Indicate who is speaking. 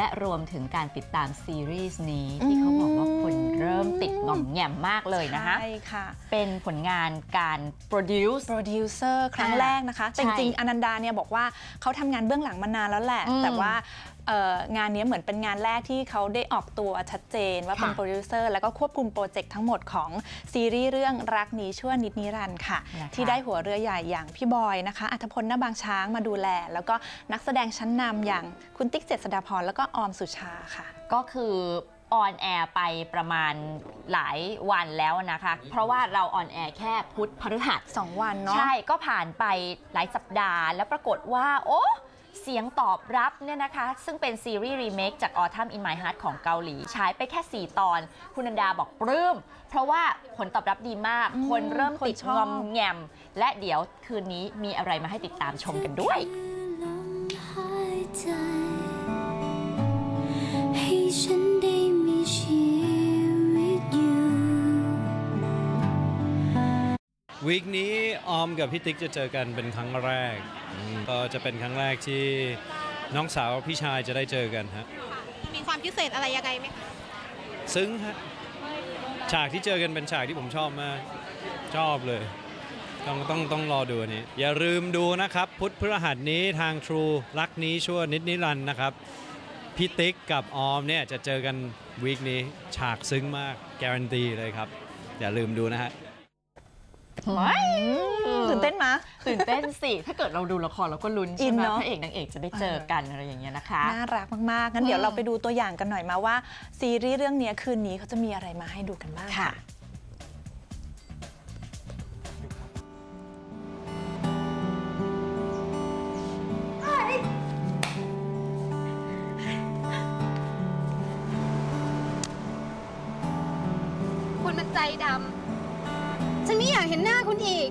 Speaker 1: และรวมถึงการติดตามซีรีส์นี้ที่เขาบอกว่า คนเริ่มติดงอมแงมมากเลยนะคะ
Speaker 2: ใช่ค่ะ
Speaker 1: เป็นผลงานการโปรดิวซ์
Speaker 2: โปรดิวเซอร์ครั้ง
Speaker 1: อ่า
Speaker 2: แรกนะคะแต่
Speaker 1: ใช่
Speaker 2: จริงๆอนันดาเนี่ยบอกว่าเขาทำงานเบื้องหลังมานานแล้วแหละ
Speaker 1: อืม
Speaker 2: แต่ว่าเอ่องานนี้เหมือนเป็นงานแรกที่เขาได้ออกตัวชัดเจนว่าเป็น
Speaker 1: ค่ะ
Speaker 2: โปรดิวเซอร์แล้วก็ควบคุมโปรเจกต์ทั้งหมดของซีรีส์เรื่องรักนี้ชั่วนิดนิรันดร์ค่ะ
Speaker 1: นะคะ
Speaker 2: ที่ได้หัวเรือใหญ่อย่างพี่บอยนะคะอัธพลหน้าบางช้างมาดูแล แล้วก็นักแสดงชั้นนำอย่างคุณติ๊กเจษฎาพรแล้วก็ออมสุชาค่ะ
Speaker 1: ก็คือ ออนแอร์ไปประมาณหลายวันแล้วนะคะ เพราะว่าเราออนแอร์แค่พุธพฤหัส
Speaker 2: 2วันเนาะ
Speaker 1: ใช่ก็ผ่านไปหลายสัปดาห์ แล้วปรากฏว่าโอ้เสียงตอบรับเนี่ยนะคะ ซึ่งเป็นซีรีส์รีเมคจาก Autumn in My Heart ของเกาหลีฉายไปแค่ 4 ตอน คุณนันดาบอกปลื้ม เพราะว่าผลตอบรับดีมาก
Speaker 2: อืม
Speaker 1: คนเริ่มติด
Speaker 2: คนชอบ
Speaker 1: งอมแงม และเดี๋ยวคืนนี้มีอะไรมาให้ติดตามชมกันด้วย
Speaker 3: วีคนี้ออมกับพี่ติ๊กจะเจอกันเป็นครั้งแรกอืมก็จะเป็นครั้งแรกที่น้องสาวพี่ชายจะได้เจอกันฮะ
Speaker 4: มีความพิเศษอะไรยังไงไหมคะ
Speaker 3: ซึ้งฮะฉากที่เจอกันเป็นฉากที่ผมชอบมากชอบเลย ต้องต้องต้องรอดูอันนี้ อย่าลืมดูนะครับ พุธพฤหัสนี้ทาง True รักนี้ชั่วนิดนิรันดร์นะครับพี่ติ๊กกับออมเนี่ยจะเจอกันวีคนี้ฉากซึ้งมากการันตีเลยครับ อย่าลืมดูนะฮะ
Speaker 2: ตื่นเต้นมะ
Speaker 1: ตื่นเต้นสิ ถ้าเกิดเราดูละครเราก็ลุ้น
Speaker 2: อิ
Speaker 1: ใช่
Speaker 2: น
Speaker 1: ไหม
Speaker 2: เนอะ
Speaker 1: พระเอกนางเอกจะได้เจอกันอะไรอย่างเงี้ยนะคะ
Speaker 2: น่ารักมากๆงั้นเดี๋ยว
Speaker 1: อืม
Speaker 2: เราไปดูตัวอย่างกันหน่อยมาว่า ซีรีส์เรื่องนี้คืนนี้เขาจะมีอะไรมาให้ดูกันบ้าง
Speaker 1: ค่ะ
Speaker 4: คุณมันใจดำ ฉันไม่อยากเห็นหน้าคุณอีก